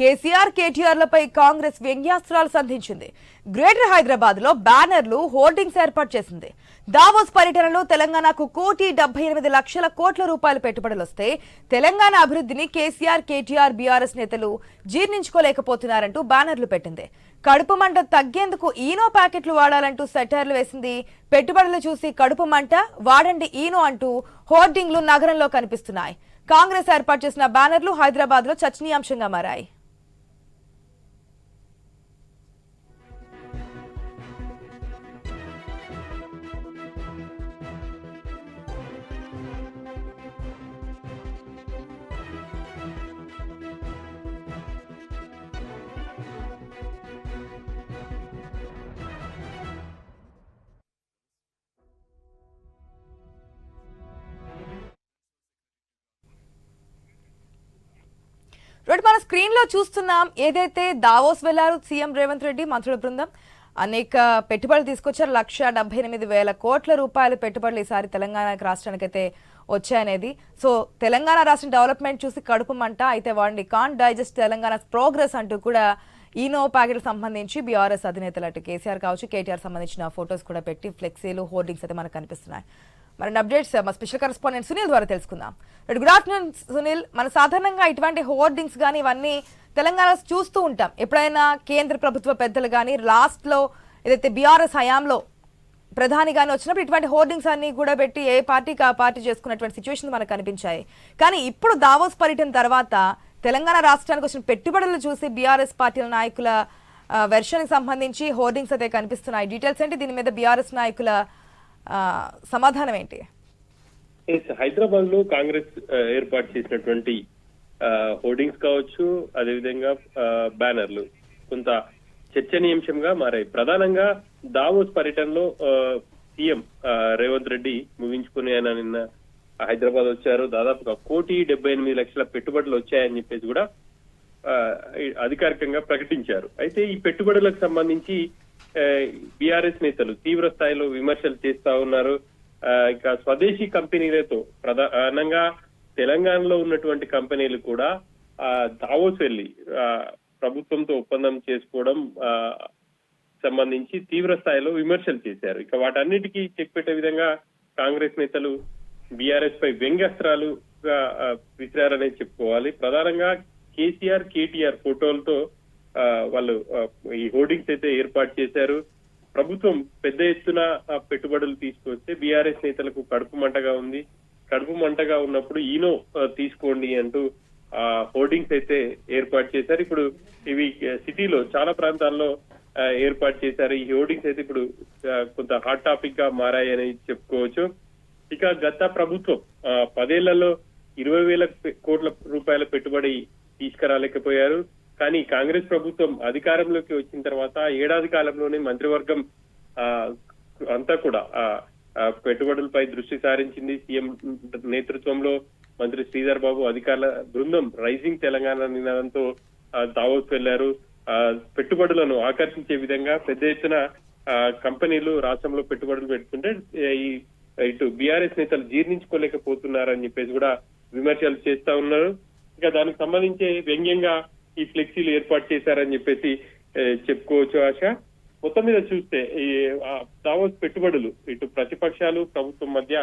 కేసీఆర్ కేటీఆర్లపై కాంగ్రెస్ వ్యంగ్యాస్త్రాలు సంధించింది. గ్రేటర్ హైదరాబాద్లో బ్యానర్లు హోర్డింగ్స్ ఏర్పాటు చేసింది. దావోస్ పర్యటనలో తెలంగాణకు కోటి డెబ్బై ఎనిమిది లక్షల కోట్ల రూపాయల పెట్టుబడులు వస్తే తెలంగాణ అభివృద్ధిని కేసీఆర్ కేటీఆర్ బీఆర్ఎస్ నేతలు జీర్ణించుకోలేకపోతున్నారంటూ బ్యానర్లు పెట్టింది. కడుపు మంట తగ్గేందుకు ఈనో ప్యాకెట్లు వాడాలంటూ సెటర్లు వేసింది. పెట్టుబడులు చూసి కడుపు మంట వాడండి ఈనో అంటూ హోర్డింగ్లు నగరంలో కనిపిస్తున్నాయి. కాంగ్రెస్ ఏర్పాటు చేసిన బ్యానర్లు హైదరాబాద్లో చర్చనీయాంశంగా మారాయి. బట్ మన స్క్రీన్లో చూస్తున్నాం ఏదైతే దావోస్ వెళ్ళారు సీఎం రేవంత్ రెడ్డి మంత్రుల బృందం అనేక పెట్టుబడులు తీసుకొచ్చారు లక్ష డెబ్బై ఎనిమిది వేల కోట్ల రూపాయల పెట్టుబడులు ఈసారి తెలంగాణ రాష్ట్రానికి అయితే వచ్చాయనేది. సో తెలంగాణ రాష్ట్రం డెవలప్మెంట్ చూసి కడుపు మంట అయితే వాడిని కాన్ డైజెస్ట్ తెలంగాణ ప్రోగ్రెస్ అంటూ కూడా ఈనో ప్యాకెట్ సంబంధించి బీఆర్ఎస్ అధినేతలు అటు కేసీఆర్ కావచ్చు కేటీఆర్ సంబంధించిన ఫొటోస్ కూడా పెట్టి ఫ్లెక్సీలు హోర్డింగ్స్ అయితే మనకు కనిపిస్తున్నాయి. మరిన్ని అప్డేట్స్ మా స్పెషల్ కరెస్పాండెంట్ సునీల్ ద్వారా తెలుసుకుందాం. Right good afternoon Sunil. మన సాధారణంగా ఇటువంటి హోర్డింగ్స్ కానీ ఇవన్నీ తెలంగాణ చూస్తూ ఉంటాం. ఎప్పుడైనా కేంద్ర ప్రభుత్వ పెద్దలు కానీ లాస్ట్లో ఏదైతే బీఆర్ఎస్ హయాంలో ప్రధాని కానీ వచ్చినప్పుడు ఇటువంటి హోర్డింగ్స్ అన్ని కూడా పెట్టి ఏ పార్టీకి ఆ పార్టీ చేసుకున్నటువంటి సిచ్యువేషన్ మనకు కనిపించాయి. కానీ ఇప్పుడు దావోస్ పర్యటన తర్వాత తెలంగాణ రాష్ట్రానికి వచ్చిన పెట్టుబడులు చూసి బీఆర్ఎస్ పార్టీల నాయకుల వెర్షన్కి సంబంధించి హోర్డింగ్స్ అయితే కనిపిస్తున్నాయి. డీటెయిల్స్ ఏంటి? దీని మీద బీఆర్ఎస్ నాయకుల సమాధానం ఏంటి హైదరాబాద్లో కాంగ్రెస్ ఏర్పాటు చేసినటువంటి ఆ, హోర్డింగ్స్ కావచ్చు అదేవిధంగా ఆ, బ్యానర్లు. కొంత చర్చనీయాంశంగా మారాయి. ప్రధానంగా దావోస్ పర్యటనలో ఆ, సీఎం రేవంత్ రెడ్డి ముగించుకుని ఆయన నిన్న హైదరాబాద్ వచ్చారు. దాదాపుగా కోటి డెబ్బై ఎనిమిది లక్షల పెట్టుబడులు వచ్చాయని చెప్పేసి కూడా ఆ, అధికారికంగా ప్రకటించారు. అయితే ఈ పెట్టుబడులకు సంబంధించి బీఆర్ఎస్ నేతలు తీవ్ర స్థాయిలో విమర్శలు చేస్తా ఉన్నారు. ఆ, ఇక స్వదేశీ కంపెనీలతో ప్రధానంగా తెలంగాణలో ఉన్నటువంటి కంపెనీలు కూడా ఆ, దావోస్ వెళ్ళి ఆ, ప్రభుత్వంతో ఒప్పందం చేసుకోవడం ఆ, సంబంధించి తీవ్ర స్థాయిలో విమర్శలు చేశారు. ఇక వాటన్నిటికీ చెక్ పెట్టే విధంగా కాంగ్రెస్ నేతలు బీఆర్ఎస్ పై వ్యంగ్యాస్త్రాలుగా విసిరారనే చెప్పుకోవాలి. ప్రధానంగా కేసీఆర్ కేటీఆర్ ఫోటోలతో వాళ్ళు ఈ హోర్డింగ్స్ అయితే ఏర్పాటు చేశారు. ప్రభుత్వం పెద్ద ఎత్తున పెట్టుబడులు తీసుకొస్తే బీఆర్ఎస్ నేతలకు కడుపు మంటగా ఉంది. కడుపు మంటగా ఉన్నప్పుడు ఈనో తీసుకోండి అంటూ ఆ హోర్డింగ్స్ అయితే ఏర్పాటు చేశారు. ఇప్పుడు ఇవి సిటీలో చాలా ప్రాంతాల్లో ఏర్పాటు చేశారు. ఈ హోర్డింగ్స్ అయితే ఇప్పుడు కొంత హాట్ టాపిక్గా మారాయని చెప్పుకోవచ్చు. ఇక గత ప్రభుత్వం ఆ, పదేళ్ళలో ఇరవై వేల కోట్ల రూపాయల పెట్టుబడి తీసుకురాలేకపోయారు. కానీ కాంగ్రెస్ ప్రభుత్వం అధికారంలోకి వచ్చిన తర్వాత ఏడాది కాలంలోనే మంత్రివర్గం అంతా కూడా ఆ, పెట్టుబడులపై దృష్టి సారించింది. సీఎం నేతృత్వంలో మంత్రి శ్రీధర్ బాబు అధికారుల బృందం రైజింగ్ తెలంగాణ నినాదంతో దావోస్ వెళ్ళారు ఆ, పెట్టుబడులను ఆకర్షించే విధంగా పెద్ద ఎత్తున ఆ, కంపెనీలు రాష్ట్రంలో పెట్టుబడులు పెడుతుంటే ఈ ఇటు బీఆర్ఎస్ నేతలు జీర్ణించుకోలేకపోతున్నారని చెప్పేసి కూడా విమర్శలు చేస్తా ఉన్నారు. ఇంకా దానికి సంబంధించి వ్యంగ్యంగా ఈ ఫ్లెక్సీలు ఏర్పాటు చేశారని చెప్పేసి చెప్పుకోవచ్చు ఆశ. మొత్తం మీద చూస్తే ఈ దావోస్ పెట్టుబడులు ఇటు ప్రతిపక్షాలు ప్రభుత్వం మధ్య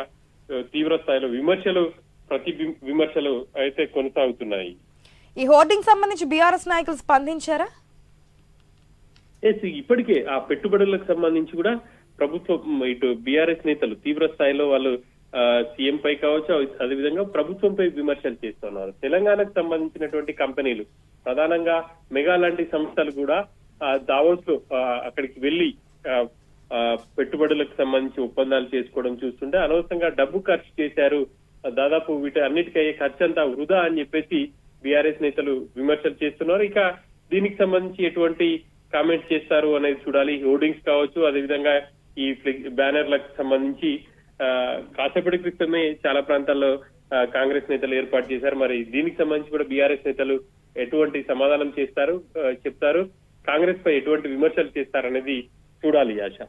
తీవ్ర స్థాయిలో విమర్శలు ప్రతి విమర్శలు అయితే కొనసాగుతున్నాయి. ఈ హోర్డింగ్ సంబంధించి బీఆర్ఎస్ నాయకులు స్పందించారా? ఎస్ ఇప్పటికే ఆ పెట్టుబడులకు సంబంధించి కూడా ప్రభుత్వం ఇటు బీఆర్ఎస్ నేతలు తీవ్ర స్థాయిలో వాళ్ళు సీఎం పై కావచ్చు అదేవిధంగా ప్రభుత్వంపై విమర్శలు చేస్తున్నారు. తెలంగాణకు సంబంధించినటువంటి కంపెనీలు ప్రధానంగా మెగా లాంటి సంస్థలు కూడా దావోస్లో ఆ, అక్కడికి వెళ్ళి ఆ, పెట్టుబడులకు సంబంధించి ఒప్పందాలు చేసుకోవడం చూస్తుంటే అనవసరంగా డబ్బు ఖర్చు చేశారు. దాదాపు వీటి అన్నిటికీ అయ్యే ఖర్చు అంతా వృధా అని చెప్పేసి బీఆర్ఎస్ నేతలు విమర్శలు చేస్తున్నారు. ఇక దీనికి సంబంధించి ఎటువంటి కామెంట్స్ చేస్తారు అనేది చూడాలి. హోర్డింగ్స్ కావచ్చు అదేవిధంగా ఈ బ్యానర్లకు సంబంధించి కాసేపటి క్రితమే చాలా ప్రాంతాల్లో కాంగ్రెస్ నేతలు ఏర్పాటు చేశారు. మరి దీనికి సంబంధించి కూడా బీఆర్ఎస్ నేతలు ఎటువంటి సమాధానం చేస్తారు? ఆ, చెప్తారు. కాంగ్రెస్ పై ఎటువంటి విమర్శలు చేస్తారనేది చూడాలి ఆశ.